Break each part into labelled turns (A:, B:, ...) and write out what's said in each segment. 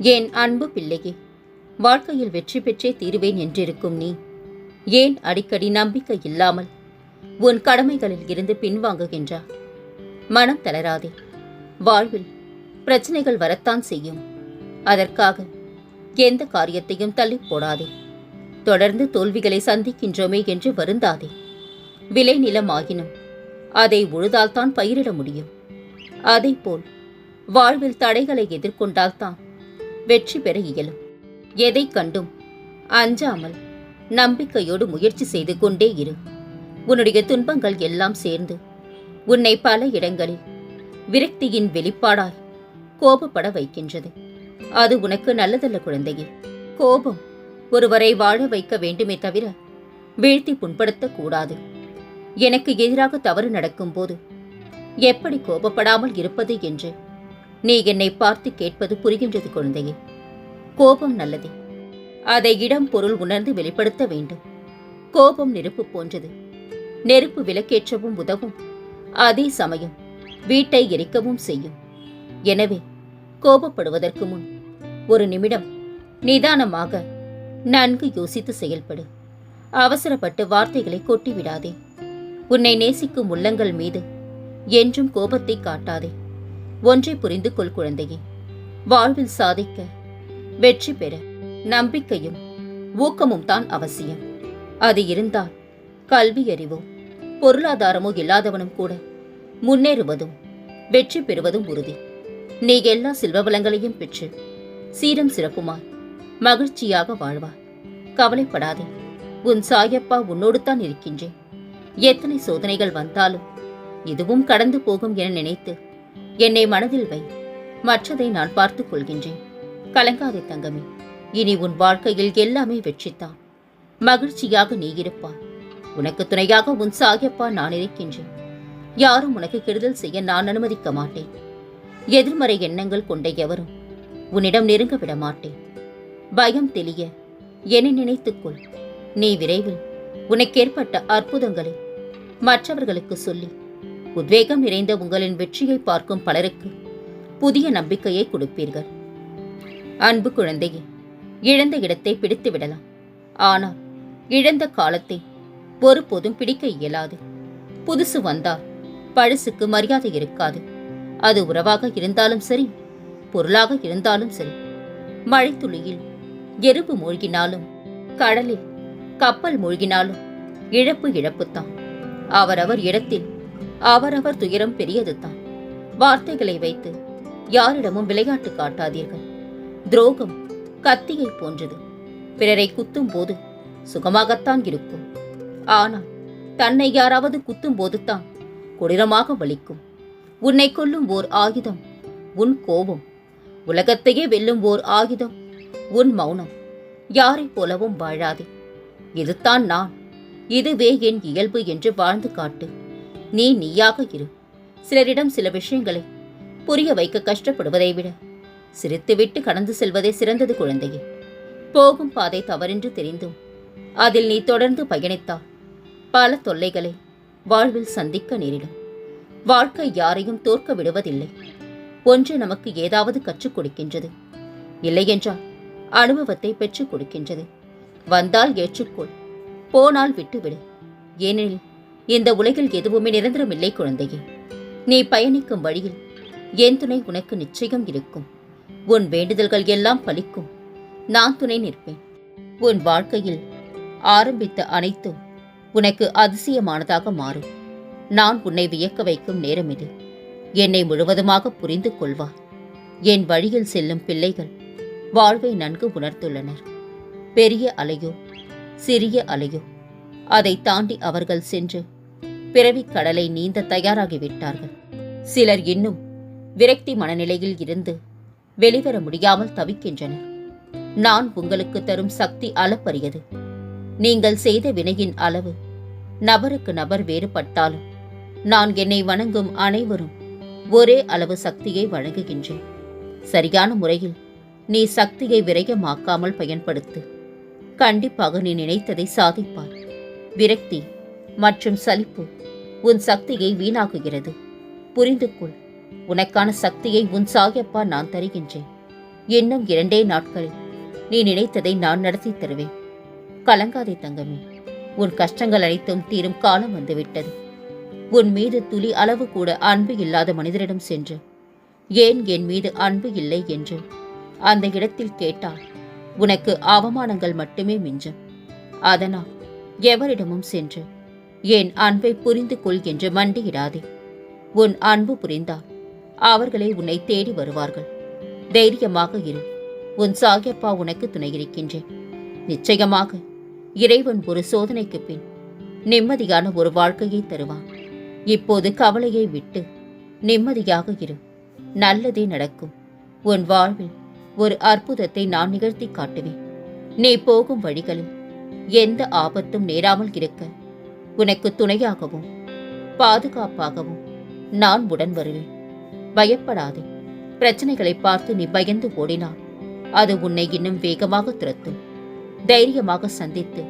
A: என் அன்பு பிள்ளையே வாழ்க்கையில் வெற்றி பெற்றே தீருவேன் என்றிருக்கும் நீ. ஏன் அடிக்கடி நம்பிக்கை இல்லாமல் உன் கடமைகளில் இருந்து பின்வாங்குகின்றா? மனம் தளராதே. வாழ்வில் பிரச்சனைகள் வரத்தான் செய்யும். அதற்காக எந்த காரியத்தையும் தள்ளி போடாதே தொடர்ந்து தோல்விகளை சந்திக்கின்றோமே என்று வருந்தாதே. விளை நிலமாகினும் அதை உழுதால்தான் பயிரிட முடியும். அதைப்போல் வாழ்வில் தடைகளை எதிர்கொண்டால்தான் வெற்றி பெற இயலும். எதை கண்டும் அஞ்சாமல் நம்பிக்கையோடு முயற்சி செய்து கொண்டே இரு. உன்னுடைய துன்பங்கள் எல்லாம் சேர்ந்து உன்னை பல இடங்களில் விரக்தியின் வெளிப்பாடாய் கோபப்பட வைக்கின்றது. அது உனக்கு நல்லதல்ல குழந்தையே. கோபம் ஒருவரை வாழ வைக்க வேண்டுமே தவிர வீழ்த்தி புண்படுத்தக்கூடாது எனக்கு எதிராக தவறு நடக்கும்போது எப்படி கோபப்படாமல் இருப்பது என்று நீ என்னை பார்த்து கேட்பது புரிகின்றது குழந்தையே. கோபம் நல்லதே. அதை இடம் பொருள் உணர்ந்து வெளிப்படுத்த வேண்டும். கோபம் நெருப்பு போன்றது. நெருப்பு விளக்கேற்றவும் உதவும். அதே சமயம் வீட்டை எரிக்கவும் செய்யும். எனவே கோபப்படுவதற்கு முன் ஒரு நிமிடம் நிதானமாக நன்கு யோசித்து செயல்படு. அவசரப்பட்டு வார்த்தைகளை கொட்டிவிடாதே. உன்னை நேசிக்கும் உள்ளங்கள் மீது என்றும் கோபத்தை காட்டாதே. ஒன்றை புரிந்து கொள் குழந்தையே. வாழ்வில் சாதிக்க வெற்றி பெற நம்பிக்கையும் ஊக்கமும் தான் அவசியம். அது இருந்தால் கல்வி அறிவோ பொருளாதாரமோ இல்லாதவனும் கூட முன்னேறுவதும் வெற்றி பெறுவதும் உறுதி. நீ எல்லா செல்வ வளங்களையும் பெற்று சீரம் சிறப்புமாய் மகிழ்ச்சியாக வாழ்வாய் கவலைப்படாதே. உன் சாயப்பா உன்னோடு தான் இருக்கின்றேன். எத்தனை சோதனைகள் வந்தாலும் இதுவும் கடந்து போகும் என நினைத்து என்னை மனதில் வை. மற்றதை நான் பார்த்துக் கொள்கின்றேன். கலங்காதே தங்கமே. இனி உன் வாழ்க்கையில் எல்லாமே வெற்றித்தான் மகிழ்ச்சியாக நீ இருப்பாய். உனக்கு துணையாக உன் சாகியப்பா நான் இருக்கின்றேன். யாரும் உனக்கு கெடுதல் செய்ய நான் அனுமதிக்க மாட்டேன். எதிர்மறை எண்ணங்கள் கொண்ட எவரும் உன்னிடம் நெருங்க விட மாட்டேன். பயம் தெளிய என்னை நினைத்துக்கொள் நீ விரைவில் உனக்கேற்பட்ட அற்புதங்களை மற்றவர்களுக்கு சொல்லி உத்வேகம் நிறைந்த உங்களின் வெற்றியை பார்க்கும் பலருக்கு புதிய நம்பிக்கையை கொடுப்பீர்கள். அன்பு குழந்தையே இழந்த இடத்தை பிடித்து விடலாம். ஆனால் இழந்த காலத்தை ஒருபோதும் பிடிக்க இயலாது. புதுசு வந்தால் பழசுக்கு மரியாதை இருக்காது. அது உறவாக இருந்தாலும் சரி பொருளாக இருந்தாலும் சரி. மழைத்துளியில் எறும்பு மூழ்கினாலும் கடலில் கப்பல் மூழ்கினாலும் இழப்பு இழப்புத்தான். அவரவர் இடத்தில் அவரவர் துயரம் பெரியதுதான். வார்த்தைகளை வைத்து யாரிடமும் விளையாட்டு காட்டாதீர்கள். துரோகம் கத்தியை போன்றது. பிறரை குத்தும் போது சுகமாகத்தான் இருக்கும். ஆனால் தன்னை யாராவது குத்தும் போதுதான் கொடூரமாக வலிக்கும். உன்னை கொல்லும் ஓர் ஆயுதம் உன் கோபம் உலகத்தையே வெல்லும் ஓர் ஆயுதம் உன் மௌனம் யாரைப் போலவும் வாழாதே. இதுதான் நான். இதுவே என் இயல்பு என்று வாழ்ந்து காட்டு. நீ நீயாக இரு. சிலரிடம் சில விஷயங்களை புரிய வைக்க கஷ்டப்படுவதை விட சிரித்துவிட்டு கடந்து செல்வதே சிறந்தது குழந்தையே. போகும் பாதை தவறென்று தெரிந்தும் அதில் நீ தொடர்ந்து பயணித்தால் பல தொல்லைகளை வாழ்வில் சந்திக்க நேரிடும். வாழ்க்கை யாரையும் தோற்க விடுவதில்லை. ஒன்று நமக்கு ஏதாவது கற்றுக் கொடுக்கின்றது. இல்லையென்றால் அனுபவத்தை பெற்றுக் கொடுக்கின்றது. வந்தால் ஏற்றுக்கொள் போனால் விட்டுவிடு. ஏனெனில் இந்த உலகில் எதுவுமே நிரந்தரமில்லை குழந்தையே. நீ பயணிக்கும் வழியில் என் துணை உனக்கு நிச்சயம் இருக்கும். உன் வேண்டுதல்கள் எல்லாம் பலிக்கும். நான் துணை நிற்பேன். உன் வாழ்க்கையில் ஆரம்பித்த அனைத்தும் உனக்கு அதிசயமானதாக மாறும். நான் உன்னை வியக்க வைக்கும் நேரம் இது. என்னை முழுவதுமாக புரிந்து கொள்வார் என் வழியில் செல்லும் பிள்ளைகள் வாழ்வை நன்கு உணர்த்துள்ளனர் பெரிய அலையோ சிறிய அலையோ அதை தாண்டி அவர்கள் சென்று பிறவிக் கடலை நீந்த தயாராகிவிட்டார்கள். சிலர் இன்னும் விரக்தி மனநிலையில் இருந்து வெளிவர முடியாமல் தவிக்கின்றனர். நான் உங்களுக்கு தரும் சக்தி அளப்பரியது. நீங்கள் செய்த வினையின் அளவு நபருக்கு நபர் வேறுபட்டாலும் நான் என்னை வணங்கும் அனைவரும் ஒரே அளவு சக்தியை வழங்குகின்றேன். சரியான முறையில் நீ சக்தியை விரயமாக்காமல் பயன்படுத்து. கண்டிப்பாக நீ நினைத்ததை சாதிப்பார். விரக்தி மற்றும் சலிப்பு உன் சக்தியை வீணாக்குகிறது. புரிந்து கொள் உனக்கான சக்தியை உன் சாயப்பா நான் தருகின்றேன். இன்னும் இரண்டே நாட்களில் நீ நினைத்ததை நான் நடத்தி தருவேன். கலங்காதே தங்கமே உன் கஷ்டங்கள் அனைத்தும் தீரும் காலம் வந்துவிட்டது. உன் மீது துளி அளவு கூட அன்பு இல்லாத மனிதரிடம் சென்று ஏன் என் மீது அன்பு இல்லை என்று அந்த இடத்தில் கேட்டால் உனக்கு அவமானங்கள் மட்டுமே மிஞ்சும். அதனால் எவரிடமும் சென்று என் அன்பை புரிந்து கொள் என்று மண்டியிடாதே. உன் அன்பு புரிந்தால் அவர்களே உன்னை தேடி வருவார்கள். தைரியமாக இரு. உன் சாகியப்பா உனக்கு துணை இருக்கின்றேன் நிச்சயமாக இறைவன் ஒரு சோதனைக்கு பின் நிம்மதியான ஒரு வாழ்க்கையை தருவான். இப்போது கவலையை விட்டு நிம்மதியாக இரு. நல்லதே நடக்கும். உன் வாழ்வில் ஒரு அற்புதத்தை நான் நிகழ்த்தி காட்டுவேன். நீ போகும் வழிகளில் எந்த ஆபத்தும் நேராமல் இருக்க. உனக்கு துணையாகவும் பாதுகாப்பாகவும் நான் உடன் வருவேன். பயப்படாதே. பிரச்சனைகளை பார்த்து நீ பயந்து ஓடினால் அது உன்னை இன்னும் வேகமாக துரத்தும். தைரியமாக சந்தித்து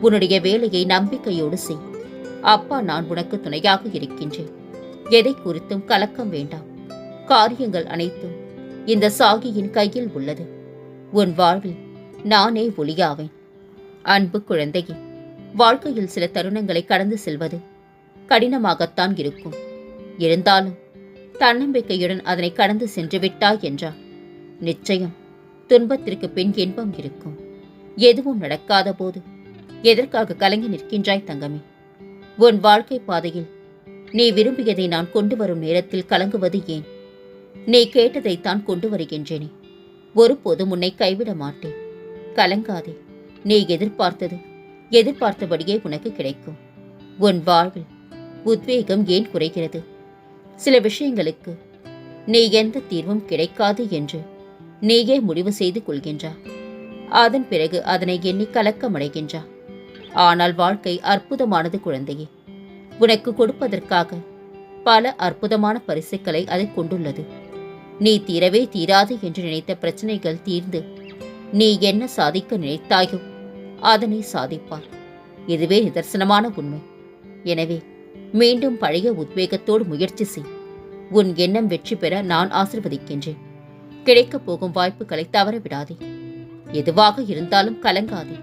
A: உன்னுடைய வேலையை நம்பிக்கையோடு செய். அப்பா நான் உனக்கு துணையாக இருக்கின்றேன். எதை குறித்தும் கலக்கம் வேண்டாம். காரியங்கள் அனைத்தும் இந்த சாகியின் கையில் உள்ளது. உன் வாழ்வில் நானே ஒளியாவேன். அன்பு குழந்தையே வாழ்க்கையில் சில தருணங்களை கடந்து செல்வது கடினமாகத்தான் இருக்கும். இருந்தாலும் தன்னம்பிக்கையுடன் அதனை கடந்து சென்று விட்டாய் என்றார். நிச்சயம் துன்பத்திற்கு பின் இன்பம் இருக்கும். எதுவும் நடக்காத போது எதற்காக கலங்கி நிற்கின்றாய் தங்கமே? உன் வாழ்க்கை பாதையில் நீ விரும்பியதை நான் கொண்டு வரும் நேரத்தில் கலங்குவது ஏன்? நீ கேட்டதைத்தான் கொண்டு வருகின்றேனே. ஒருபோதும் உன்னை கைவிட மாட்டேன். கலங்காதே. நீ எதிர்பார்த்தது எதிர்பார்த்தபடியே உனக்கு கிடைக்கும். உன் வாழ்வில் உத்வேகம் ஏன் குறைகிறது? சில விஷயங்களுக்கு நீ எந்த தீர்வும் கிடைக்காது என்று நீயே முடிவு செய்து கொள்கின்றா. அதன் பிறகு அதனை எண்ணி கலக்கமடைகின்றா. ஆனால் வாழ்க்கை அற்புதமானது குழந்தையே. உனக்கு கொடுப்பதற்காக பல அற்புதமான பரிசுகளை அது கொண்டுள்ளது. நீ தீரவே தீராது என்று நினைத்த பிரச்சனைகள் தீர்ந்து நீ என்ன சாதிக்க நினைத்தாயோ அதனை சாதிப்பார். இதுவே நிதர்சனமான உண்மை. எனவே மீண்டும் பழைய உத்வேகத்தோடு முயற்சி செய். உன் எண்ணம் வெற்றி பெற நான் ஆசிர்வதிக்கின்றேன். கிடைக்கப் போகும் வாய்ப்புகளை தவற விடாதே. எதுவாக இருந்தாலும் கலங்காதே.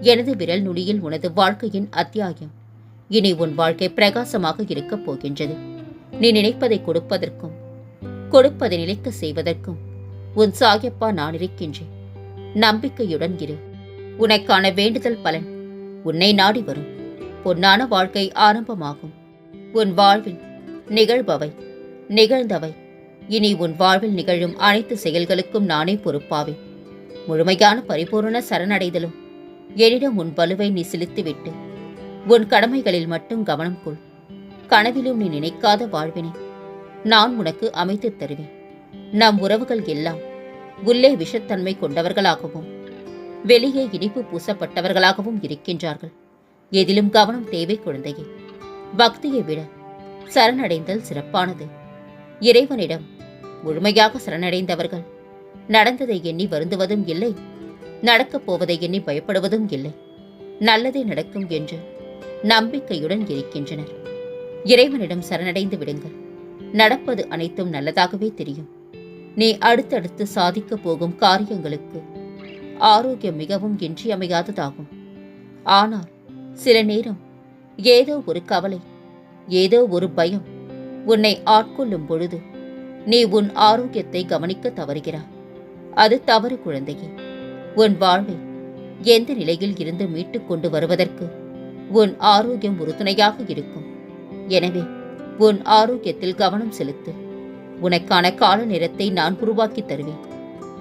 A: எனது விரல் நுனியில் உனது வாழ்க்கையின் அத்தியாயம். இனி உன் வாழ்க்கை பிரகாசமாக இருக்கப் போகின்றது. நீ நினைப்பதை கொடுப்பதற்கும் கொடுப்பதை நிலைக்க செய்வதற்கும் உன் சாயப்பா நான் இருக்கின்றேன். நம்பிக்கையுடன் இரு. உனக்கான வேண்டுதல் பலன் உன்னை நாடி வரும். பொன்னான வாழ்க்கை ஆரம்பமாகும். உன் வாழ்வில் நிகழ்பவை நிகழ்ந்தவை. இனி உன் வாழ்வில் நிகழும் அனைத்து செயல்களுக்கும் நானே பொறுப்பாவேன் முழுமையான பரிபூரண சரணடைதலும். என்னிடம் உன் வலுவை நீ செலுத்திவிட்டு உன் கடமைகளில் மட்டும் கவனம் கொள். கனவிலும் நீ நினைக்காத வாழ்வினை நான் உனக்கு அமைத்துத் தருவேன். நம் உறவுகள் எல்லாம் உள்ளே விஷத்தன்மை கொண்டவர்களாகவும் வெளியே இனிப்பு பூசப்பட்டவர்களாகவும் இருக்கின்றார்கள். எதிலும் கவனம் தேவை குழந்தையே. பக்தியை விட சரணடைந்தல் சிறப்பானது. இறைவனிடம் முழுமையாக சரணடைந்தவர்கள் நடந்ததை எண்ணி வருந்துவதும் இல்லை. நடக்கப் போவதை எண்ணி பயப்படுவதும் இல்லை. நல்லதே நடக்கும் என்று நம்பிக்கையுடன் இருக்கின்றனர். இறைவனிடம் சரணடைந்து விடுங்கள். நடப்பது அனைத்தும் நல்லதாகவே தெரியும். நீ அடுத்தடுத்து சாதிக்கப் போகும் காரியங்களுக்கு ஆரோக்கியம் மிகவும் இன்றியமையாததாகும். ஆனால் சில நேரம் ஏதோ ஒரு கவலை ஏதோ ஒரு பயம் உன்னை ஆட்கொள்ளும் பொழுது நீ உன் ஆரோக்கியத்தை கவனிக்க தவறுகிறாய். அது தவறு குழந்தையே. உன் வாழ்வை எந்த நிலையில் இருந்து மீட்டுக் கொண்டு வருவதற்கு உன் ஆரோக்கியம் உறுதுணையாக இருக்கும். எனவே உன் ஆரோக்கியத்தில் கவனம் செலுத்து. உனக்கான கால நேரத்தை நான் உருவாக்கி தருவேன்.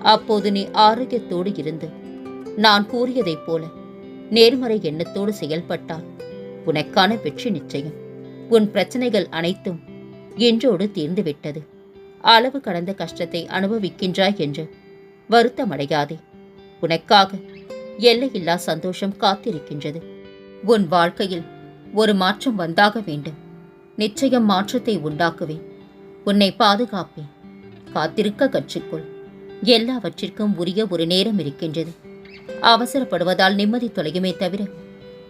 A: அப்போது நீ ஆரோக்கியத்தோடு இருந்து நான் கூறியதைப் போல நேர்மறை எண்ணத்தோடு செயல்பட்டால் உனக்கான வெற்றி நிச்சயம். உன் பிரச்சனைகள் அனைத்தும் இன்றோடு தீர்ந்துவிட்டது. அளவு கடந்த கஷ்டத்தை அனுபவிக்கின்றாய் என்று வருத்தமடையாதே. உனக்காக எல்லையில்லா சந்தோஷம் காத்திருக்கின்றது. உன் வாழ்க்கையில் ஒரு மாற்றம் வந்தாக வேண்டும். நிச்சயம் மாற்றத்தை உண்டாக்குவேன். உன்னை பாதுகாப்பேன். காத்திருக்க கற்றுக்கொள். எல்லாவற்றிற்கும் உரிய ஒரு நேரம் இருக்கின்றது. அவசரப்படுவதால் நிம்மதி தொலையுமே தவிர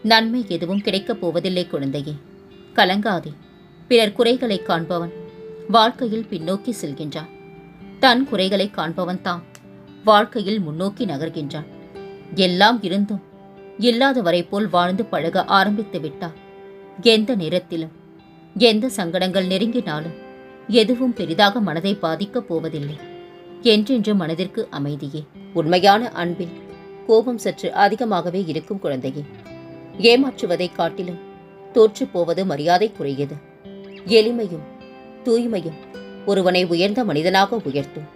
A: நன்மை எதுவும் கிடைக்கப் போவதில்லை குழந்தையே. கலங்காதே. பிறர் குறைகளை காண்பவன் வாழ்க்கையில் பின்னோக்கி செல்கின்றான். தன் குறைகளை காண்பவன் தான் வாழ்க்கையில் முன்னோக்கி நகர்கின்றான். எல்லாம் இருந்தும் இல்லாதவரை போல் வாழ்ந்து பழக ஆரம்பித்து விட்டார் எந்த நேரத்திலும் எந்த சங்கடங்கள் நெருங்கினாலும் எதுவும் பெரிதாக மனதை பாதிக்கப் போவதில்லை. என்றென்று மனதிற்கு அமைதியே. உண்மையான அன்பில் கோபம் சற்று அதிகமாகவே இருக்கும் குழந்தையே. ஏமாற்றுவதைக் காட்டிலும் தோற்றுப் போவது மரியாதை குறையது எளிமையும் தூய்மையும் ஒருவனை உயர்ந்த மனிதனாக உயர்த்தும்.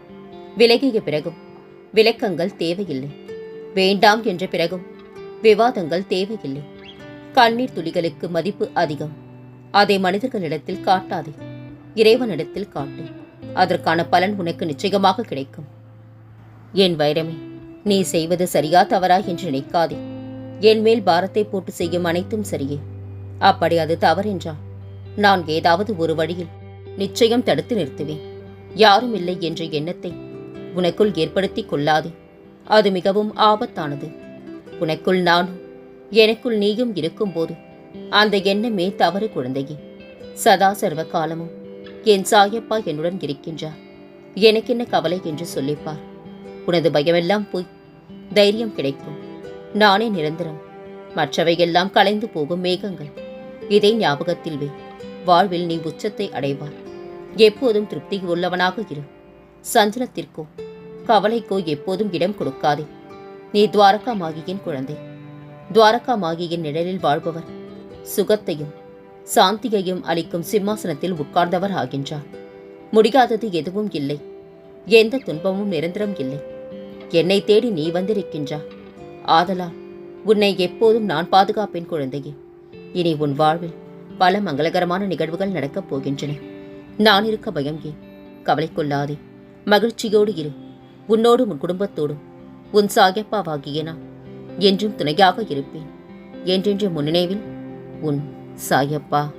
A: விலகிய பிறகும் விளக்கங்கள் தேவையில்லை. வேண்டாம் என்ற பிறகும் விவாதங்கள் தேவையில்லை. கண்ணீர் துளிகளுக்கு மதிப்பு அதிகம். அதை மனிதர்களிடத்தில் காட்டாதே. இறைவனிடத்தில் காட்டு. அதற்கான பலன் உனக்கு நிச்சயமாக கிடைக்கும். என் வைரமே நீ செய்வது சரியா தவறா என்று நினைக்காதே. என் மேல் பாரத்தை போட்டு செய்யும் அனைத்தும் சரியே. அப்படி அது தவறென்றால் நான் ஏதாவது ஒரு வழியில் நிச்சயம் தடுத்து நிறுத்துவேன். யாரும் இல்லை என்ற எண்ணத்தை உனக்குள் ஏற்படுத்திக் கொள்ளாதே. அது மிகவும் ஆபத்தானது. உனக்குள் நானும் எனக்குள் நீயும் இருக்கும்போது அந்த எண்ணமே தவறு குழந்தையே. சதா சர்வ காலமும் என் சாயப்பா என்னுடன் இருக்கின்றார். எனக்கென்ன கவலை என்று சொல்லிப்பார். உனது பயமெல்லாம் போய். தைரியம் கிடைக்கும். நானே நிரந்தரம். மற்றவையெல்லாம் கலைந்து போகும் மேகங்கள். இதை ஞாபகத்தில் வை. வாழ்வில் நீ உச்சத்தை அடைவாய். எப்போதும் திருப்தி உள்ளவனாக இரு. சஞ்சலத்திற்கோ கவலைக்கோ எப்போதும் இடம் கொடுக்காதே. நீ துவாரகா மாகியின் குழந்தை. துவாரகா மாகியின் நிழலில் வாழ்பவர். சுகத்தையும் சாந்தியையும் அளிக்கும் சிம்மாசனத்தில் உட்கார்ந்தவர் ஆகின்றார். முடியாதது எதுவும் இல்லை. எந்த துன்பமும் நிரந்தரம் இல்லை. என்னை தேடி நீ வந்திருக்கின்றா. ஆதலால் உன்னை எப்போதும் நான் பாதுகாப்பேன் குழந்தையே. இனி உன் வாழ்வில் பல மங்களகரமான நிகழ்வுகள் நடக்கப் போகின்றன. நான் இருக்க பயம் ஏன்? கவலை கொள்ளாதே. மகிழ்ச்சியோடு இரு. உன்னோடும் உன் குடும்பத்தோடும். உன் சாயப்பாவாகிய நான் என்றும் துணையாக இருப்பேன். என்றென்று முன்னினைவில் உன் சாயப்பா.